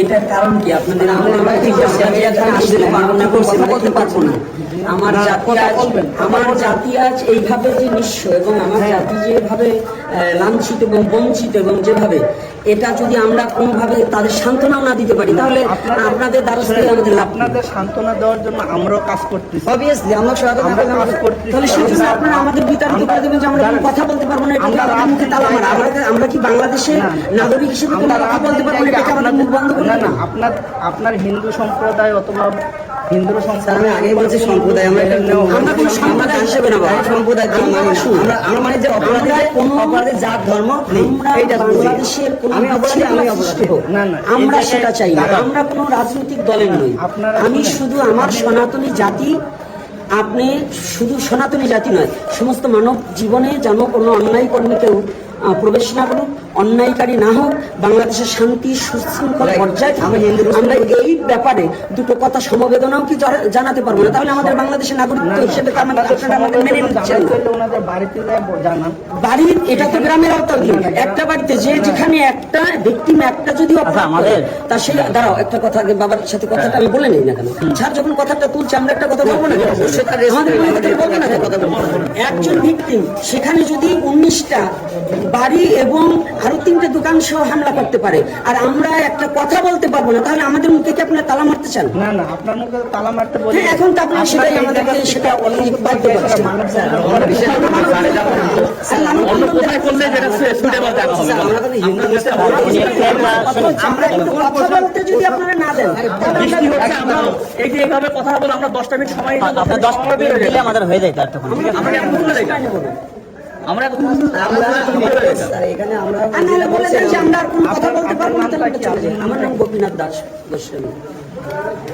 এটার কারণ কি? আপনাদের আমরা করতে পারব না? আমার জাতি আমার জাতি আজ এইভাবে যে নিঃস্ব এবং আমার জাতি যেভাবে লাঞ্ছিত এবং বঞ্চিত এবং যেভাবে এটা যদি আমরা কোনোভাবে তাদের না দিতে পারি তাহলে আপনাদের আমাদের আপনাদের সান্ত্বনা দেওয়ার জন্য আমরাও কাজ করতেছি। অবভিয়াসলি আমরা সহায়তা কাজ করতেছি। তাহলে সেজন্য আপনারা আমাদের বিতাড়িত করে দেবেন যে আমরা কথা বলতে পারব না এটা আমাদের মুখে তালা মারা আমরা আমরা কি বাংলাদেশের নাগরিক হিসেবে কথা বলতে পারব না এটা আমাদের মুখ বন্ধ না আপনার আপনার হিন্দু সম্প্রদায় অথবা হিন্দু আমি আগেই বলছি সম্প্রদায়। আমরা এটা আমরা কোনো সম্প্রদায় হিসেবে না বাবা। সম্প্রদায় আমরা আমরা আমরা মানে যে অপরাধী আমরা কোনো- জাত ধর্ম আমরা এইটা বাংলাদেশের আমি অপরাধী আমি অপরাধী। না, না, আমরা সেটা চাই না। আমরা কোনো রাজনৈতিক দলের নই। আমি শুধু আমার সনাতনী জাতি আপনি শুধু সনাতনী জাতি নয় সমস্ত মানব জীবনে যেন কোনো অন্যায় কর্মে কেউ প্রবেশ না করুক। অন্যায়কারী না হোক বাংলাদেশের শান্তি সুশৃঙ্খল পর্যায়ে আমি আমরা এই ব্যাপারে দুটো কথা সমবেদনাও কি জানাতে পারব না তাহলে আমাদের বাংলাদেশের নাগরিকত্ব হিসেবে তো আমাদের আমাদের মেনে নিচ্ছেন বাড়ির এটা তো গ্রামের আওতাধীন একটা বাড়িতে যে যেখানে একটা ভিকটিম একটা যদি করে তা সে দাঁড়াও একটা কথা আগে বাবার সাথে কথাটা আমি বলে নেই না কেন স্যার যখন কথাটা তুলছে আমরা একটা কথা বলব না কেন? আমাদের কথা বলব একজন ভিকটিম সেখানে যদি উনিশটা বাড়ি এবং আরও তিনটে দোকান সহ হামলা করতে পারে। আর আমরা একটা কথা বলতে পারব না তাহলে আমাদের মুখে কি আপনারা তালা মারতে চান? না না আপনার মুখে তালা মারতে বলি। হ্যাঁ, এখন তো আপনারা সেটাই আমাদেরকে সেটা বাধ্য করছেন। অন্য হবে আমরা আমরা কথা বলতে যদি আপনারা না দেন তাহলে বৃষ্টি আমরা- হচ্ছে আমরা এই যে এইভাবে কথা বলে আমরা দশটা মিনিট সময় আপনার দশ মিনিট আমাদের হয়ে যায় এতক্ষণ ঠিক আছে। আমরা এখন আমরা এখানে আমরা বলে দেন যে আমরা কোনো কথা বলতে পারব না, তাহলে চলে আমার নাম গোপীনাথ দাস গোস্বামী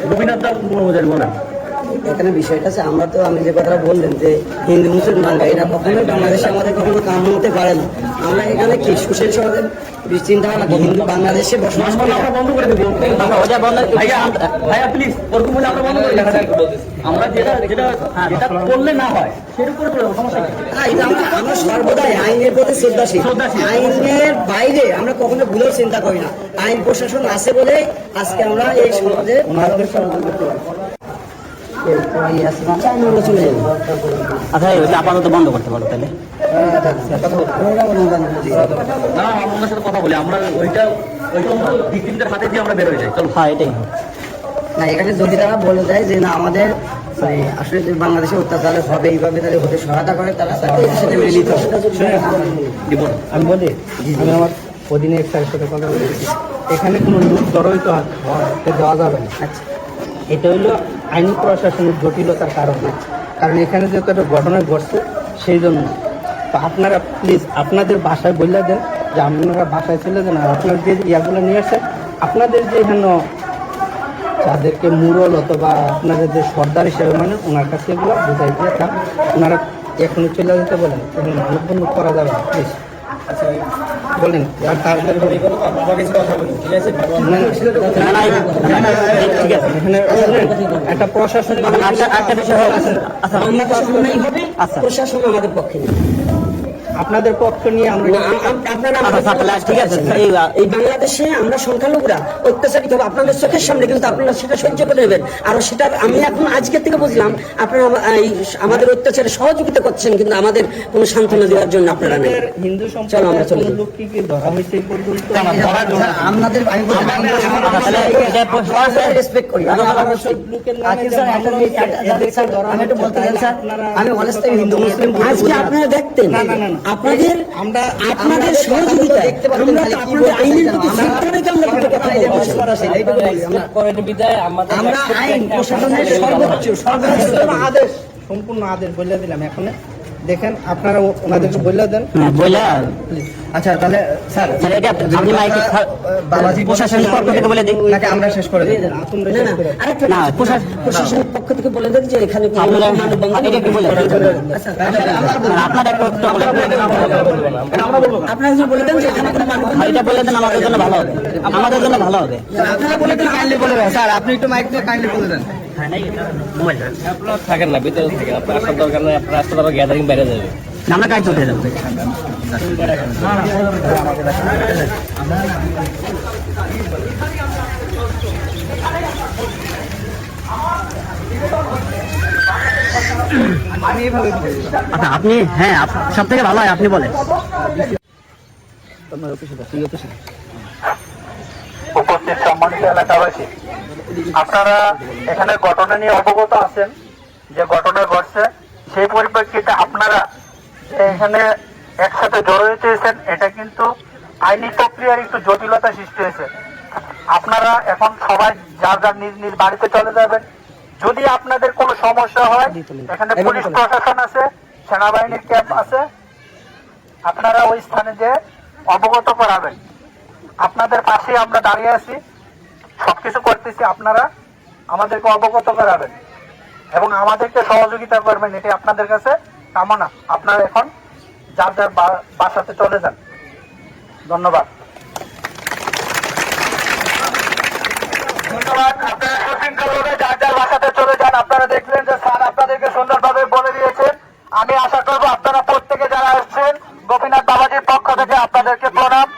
গোপীনাথ দাস এখানে বিষয়টা আছে আমরা তো আমি যে কথাটা বললেন যে হিন্দু মুসলমান এটা কখনোই বাংলাদেশে আমাদের কখনো কাম হতে পারে না। আমরা এখানে কি সুশীল সমাজের চিন্তা হিন্দু বাংলাদেশে বসবাস করি আমরা বন্ধ করে দেবো। ওটা বন্ধ ভাইয়া ভাইয়া প্লিজ ওরকম হলে আমরা বন্ধ করে দেখা যায় আমরা যেটা যেটা যেটা করলে না হয় সেটা করে সমস্যা কি? এটা আমরা আমরা সর্বদাই আইনের প্রতি শ্রদ্ধাশীল। শ্রদ্ধাশীল। আইনের বাইরে আমরা কখনো ভুলেও চিন্তা করি না। আইন প্রশাসন আছে বলে আজকে আমরা এই সমাজে ভারতের করতে পারি আচ্ছা ওটা আপাতত বন্ধ করতে পারো তাহলে। না আমরা ওনার সাথে কথা বলি আমরা ওইটা ওইটা ভিক্টিমদের হাতে দিয়ে আমরা বের হয়ে যাই চলো। হ্যাঁ এটাই না এখানে যদি তারা বলে দেয় যে না আমাদের মানে আসলে যে বাংলাদেশে অত্যাচার হবে এইভাবে তাদের হতে সহায়তা করে তারা তাদের সাথে মেনে নিতে হবে আমি বলি আমি আমার অধীনে স্যারের সাথে কথা বলেছি এখানে কোনো লোক জড়িত হতে দেওয়া যাবে না। আচ্ছা। এটা হইল আইন প্রশাসনের জটিলতার কারণে কারণ এখানে যেহেতু একটা ঘটনা ঘটছে, সেই জন্য। তো আপনারা প্লিজ আপনাদের বাসায় বললে দেন, যে আপনারা বাসায় চলে যান আর আপনার যে ইয়াগুলো নিয়ে আসে আপনাদের যে এখানে যাদেরকে মুরল অথবা আপনাদের যে সর্দার হিসেবে মানে ওনার কাছে এগুলো বোঝাই দিয়ে ওনারা এখনই চলে যেতে বলেন, এগুলো মানববন্ধন করা যাবে প্লিজ বলেন। আর একটা প্রশাসন আচ্ছা একটা বিষয় আচ্ছা বাংলাদেশ অন্যায় আচ্ছা। প্রশাসন আমাদের পক্ষে। আপনাদের পক্ষ নিয়ে আমরা আপনারা আচ্ছা ঠিক আছে এই এই বাংলাদেশে আমরা সংখ্যালঘুরা অত্যাচারিত হবে আপনাদের চোখের সামনে কিন্তু আপনারা সেটা সহ্য করে নেবেন। আর সেটা আমি এখন আজকে থেকে বুঝলাম আপনারা আমাদের অত্যাচারে সহযোগিতা করছেন কিন্তু আমাদের কোনো সান্ত্বনা দেওয়ার জন্য আপনারা নেই। হিন্দু চলো আমরা চলে আমি বলতে স্যার। আপনারা- আমি honestly হিন্দু মুসলিম আজকে আপনারা দেখতেন। না, না, না। আপনাদের আমরা আপনাদের সহযোগিতা আপনাদের আইনের প্রতি শ্রদ্ধা রেখে কথা আমরা আইন প্রশাসনের সর্বোচ্চ সর্বোচ্চ আদেশ সম্পূর্ণ আদেশ বলে দিলাম এখন দেখেন আপনারা ওনাদেরকে বলে দেন। হ্যাঁ, আচ্ছা তাহলে স্যার স্যার এটা আপনি মাইকে বাবাজি প্রশাসনের পক্ষ থেকে বলে দিন। নাকি আমরা শেষ করে তোমরা না, আরেকটা না, প্রশাসনের পক্ষ থেকে বলে দেন যে এখানে আপনারা এটা কি বলে আপনার একটা বলে আপনারা যদি বলে দেন যে এখানে কোনো হ্যাঁ, এটা বলে দেন আমাদের জন্য ভালো হবে। আমাদের জন্য ভালো হবে। আপনারা বলে দেন। কাইন্ডলি বলে দেন। স্যার আপনি একটু মাইক দিয়ে কাইন্ডলি বলে দেন। থাকেন না ভিতরে থাকেন আপনার আসার দরকার নেই আপনার আসতে তারপর গ্যাদারিং বাইরে যাবে আমরা কাজ চলতে আপনি হ্যাঁ সব থেকে ভালো হয় আপনি বলেন। উপস্থিত সম্মানিত এলাকাবাসী আপনারা এখানে ঘটনা নিয়ে অবগত আছেন, যে ঘটনা ঘটছে। সেই পরিপ্রেক্ষিতে আপনারা এখানে একসাথে জড়ো হতে হয়েছেন, এটা কিন্তু আইনি প্রক্রিয়ার একটু জটিলতা সৃষ্টি হয়েছে। আপনারা এখন সবাই যার যার নিজ নিজ বাড়িতে চলে যাবেন। যদি আপনাদের কোনো সমস্যা হয়, এখানে পুলিশ প্রশাসন আছে, সেনাবাহিনীর ক্যাম্প আছে, আপনারা ওই স্থানে যে অবগত করাবেন। আপনাদের পাশে আমরা দাঁড়িয়ে আছি। সবকিছু করতেছি আপনারা আমাদেরকে অবগত করাবেন এবং আমাদেরকে সহযোগিতা করবেন এটি আপনাদের কাছে কামনা। আপনারা এখন যার যার বাসাতে চলে যান। ধন্যবাদ। ধন্যবাদ। আপনারা সুশৃঙ্খলভাবে যার যার বাসাতে চলে যান আপনারা দেখলেন যে স্যার আপনাদেরকে সুন্দরভাবে বলে দিয়েছেন। আমি আশা করব আপনারা প্রত্যেকে যারা আসছেন গোপীনাথ বাবাজির পক্ষ থেকে আপনাদেরকে প্রণাম।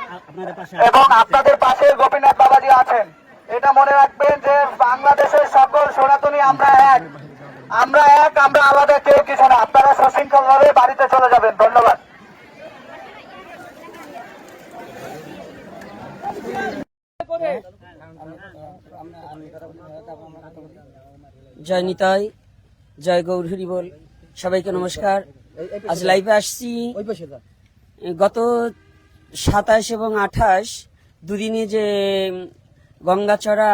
এবং আপনাদের পাশে গোপীনাথ বাবাজি আছেন এটা মনে রাখবেন যে বাংলাদেশের সকল সনাতনী আমরা এক আমরা এক আমরা আলাদা কেউ কিছু না আপনারা সশৃঙ্খল ভাবে বাড়িতে চলে যাবেন ধন্যবাদ জয় নিতাই জয় গৌর হরি বল সবাইকে নমস্কার আজ লাইভে আসছি। গত সাতাশ এবং আঠাশ দুদিনে যে গঙ্গাচড়া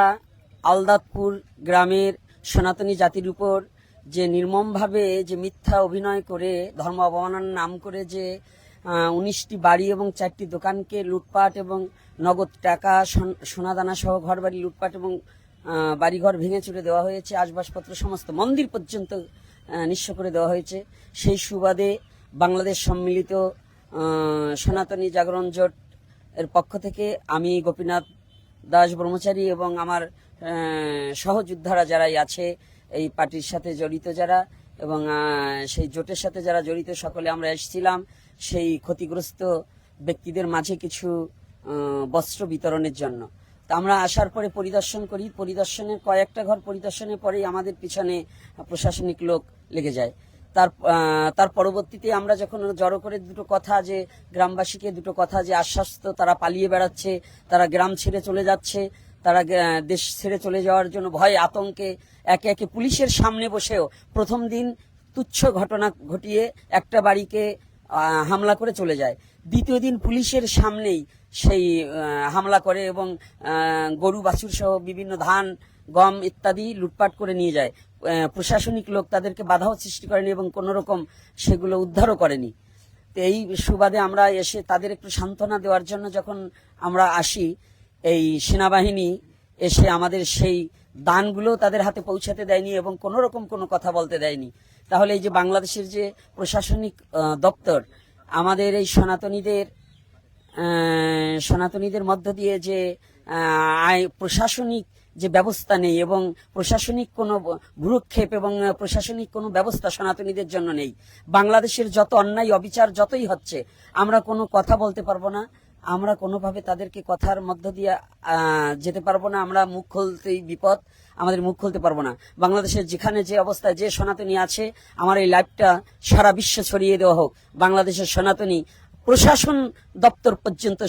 আলদাতপুর গ্রামের সনাতনী জাতির উপর যে নির্মমভাবে যে মিথ্যা অভিনয় করে ধর্ম অবমাননার নাম করে যে উনিশটি বাড়ি এবং চারটি দোকানকে লুটপাট এবং নগদ টাকা, সোন- সোনাদানা সহ ঘরবাড়ি লুটপাট এবং বাড়িঘর ভেঙে চুরে দেওয়া হয়েছে। আসবাবপত্র সমস্ত মন্দির পর্যন্ত নিঃস্ব করে দেওয়া হয়েছে। সেই সুবাদে বাংলাদেশ সম্মিলিত সনাতনী জাগরণ জোট এর পক্ষ থেকে আমি গোপীনাথ দাস ব্রহ্মচারী এবং আমার সহযোদ্ধারা যারাই আছে এই পার্টির সাথে জড়িত যারা এবং সেই জোটের সাথে যারা জড়িত সকলে আমরা এসেছিলাম। সেই ক্ষতিগ্রস্ত ব্যক্তিদের মাঝে কিছু বস্ত্র বিতরণের জন্য। তা আমরা আসার পরে পরিদর্শন করি। পরিদর্শনের কয়েকটা ঘর পরিদর্শনের পরেই আমাদের পিছনে প্রশাসনিক লোক লেগে যায়। তার তার পরবর্তীতে আমরা যখন জড়ো করে দুটো কথা যে, গ্রামবাসীকে দুটো কথা যে, আশ্বাস্ত তারা পালিয়ে বেড়াচ্ছে, তারা গ্রাম ছেড়ে চলে যাচ্ছে, তারা দেশ ছেড়ে চলে যাওয়ার জন্য ভয় আতঙ্কে একে একে পুলিশের সামনে বসেও প্রথম দিন তুচ্ছ ঘটনা ঘটিয়ে একটা বাড়িকে হামলা করে চলে যায়। দ্বিতীয় দিন পুলিশের সামনেই সেই হামলা করে এবং গরু, বাছুর সহ বিভিন্ন ধান, গম ইত্যাদি লুটপাট করে নিয়ে যায়। প্রশাসনিক লোক তাদেরকে বাধাও সৃষ্টি করেনি এবং কোনো রকম সেগুলো উদ্ধারও করেনি। তো এই সুবাদে আমরা এসে তাদের একটু সান্ত্বনা দেওয়ার জন্য যখন আমরা আসি, এই সেনাবাহিনী এসে আমাদের সেই দানগুলো তাদের হাতে পৌঁছাতে দেয়নি এবং কোনো রকম কোনো কথা বলতে দেয়নি। তাহলে এই যে বাংলাদেশের যে প্রশাসনিক দপ্তর, আমাদের এই সনাতনীদের সনাতনীদের মধ্য দিয়ে যে আই প্রশাসনিক যে ব্যবস্থা নেই এবং প্রশাসনিক কোনো ভ্রুক্ষেপ এবং প্রশাসনিক কোনো ব্যবস্থা সনাতনীদের জন্য নেই। বাংলাদেশের যত অন্যায়, অবিচার যতই হচ্ছে, আমরা কোনো কথা বলতে পারব না। আমরা কোনোভাবে তাদেরকে কথার মধ্য দিয়ে যেতে পারব না। আমরা মুখ খুলতেই বিপদ। আমাদের মুখ খুলতে পারব না। বাংলাদেশের যেখানে যে অবস্থায় যে সনাতনী আছে, আমার এই লাইভটা সারা বিশ্বে ছড়িয়ে দেওয়া হোক। বাংলাদেশের সনাতনী প্রশাসন দপ্তর পর্যন্ত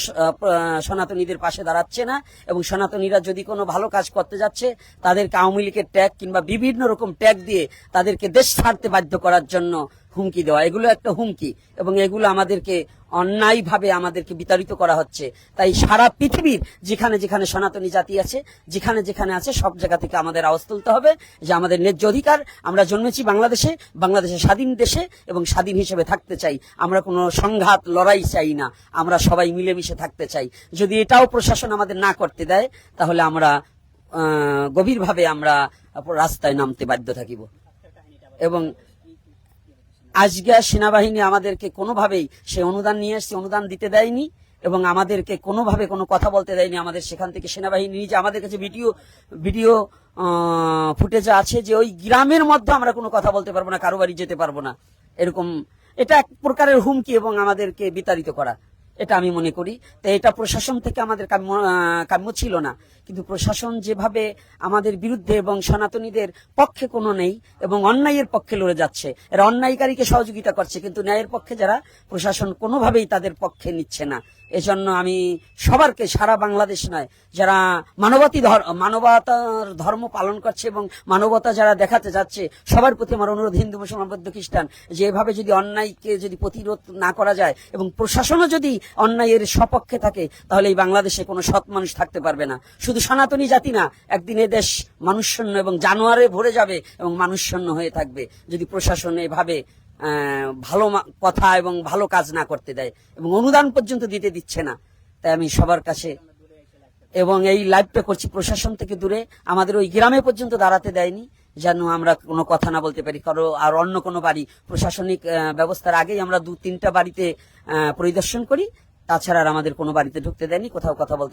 সনাতনীদের পাশে দাঁড়াচ্ছে না এবং সনাতনীরা যদি কোনো ভালো কাজ করতে যাচ্ছে, তাদেরকে আওয়ামী লীগের ট্যাগ কিংবা বিভিন্ন রকম ট্যাগ দিয়ে তাদেরকে দেশ ছাড়তে বাধ্য করার জন্য হুমকি দেওয়া, এগুলো একটা হুমকি এবং এগুলো আমাদেরকে অন্যায়ভাবে আমাদেরকে বিতাড়িত করা হচ্ছে। তাই সারা পৃথিবীর যেখানে যেখানে সনাতনী জাতি আছে, যেখানে যেখানে আছে, সব জায়গা থেকে আমাদের আওয়াজ তুলতে হবে যে আমাদের ন্যায্য অধিকার, আমরা জন্মেছি বাংলাদেশে বাংলাদেশে স্বাধীন দেশে এবং স্বাধীন হিসেবে থাকতে চাই। আমরা কোনো সংঘাত, লড়াই চাই না, আমরা সবাই মিলেমিশে থাকতে চাই। যদি এটাও প্রশাসন আমাদের না করতে দেয়, তাহলে আমরা গভীরভাবে আমরা রাস্তায় নামতে বাধ্য থাকিব। এবং আজকে সেনাবাহিনী আমাদেরকে কোনোভাবেই সে অনুদান নিয়ে এসছে, অনুদান দিতে দেয়নি এবং আমাদেরকে কোনোভাবে কোনো কথা বলতে দেয়নি। আমাদের সেখান থেকে সেনাবাহিনী নিজে, আমাদের কাছে ভিডিও ভিডিও ফুটেজ আছে যে ওই গ্রামের মধ্যে আমরা কোনো কথা বলতে পারব না, কারও বাড়ি যেতে পারব না। এরকম, এটা এক প্রকারের হুমকি এবং আমাদেরকে বিতাড়িত করা। এটা আমি মনে করি। তো এটা প্রশাসন থেকে আমাদের কাম্য কাম্য ছিল না। কিন্তু প্রশাসন যেভাবে আমাদের বিরুদ্ধে এবং সনাতনীদের পক্ষে কোনো নেই এবং অন্যায়ের পক্ষে লড়ে যাচ্ছে, এরা অন্যায়কারীকে সহযোগিতা করছে, কিন্তু ন্যায়ের পক্ষে যারা, প্রশাসন কোনোভাবেই তাদের পক্ষে নিচ্ছে না। এজন্য আমি সবারকে, সারা বাংলাদেশ নয়, যারা মানবতী মানবতার ধর্ম পালন করছে এবং মানবতা যারা দেখাতে যাচ্ছে, সবার প্রতি আমার অনুরোধ, হিন্দু, মুসলমান খ্রিস্টান, যে এভাবে যদি অন্যায়কে যদি প্রতিরোধ না করা যায় এবং প্রশাসনও যদি অন্যায়ের সপক্ষে থাকে, তাহলে এই বাংলাদেশে কোনো সৎ মানুষ থাকতে পারবে না। শুধু সনাতনী জাতি না, একদিন এ দেশ মানুষশূন্য এবং জানোয়ারে ভরে যাবে এবং মানুষশূন্য হয়ে থাকবে। যদি প্রশাসন এভাবে ভালো কথা এবং ভালো কাজ না করতে দেয় এবং অনুদান পর্যন্ত দিতে দিচ্ছে না। তাই আমি সবার কাছে এবং এই লাইভটা করছি প্রশাসন থেকে দূরে। আমাদের ওই গ্রামে পর্যন্ত দাঁড়াতে দেয়নি, যেন আমরা কোনো কথা না বলতে পারি। কারও আর অন্য কোনো বাড়ি, প্রশাসনিক ব্যবস্থার আগেই আমরা দু তিনটা বাড়িতে পরিদর্শন করি। তাছাড়া আর আমাদের কোনো বাড়িতে ঢুকতে দেয়নি, কোথাও কথা বলতে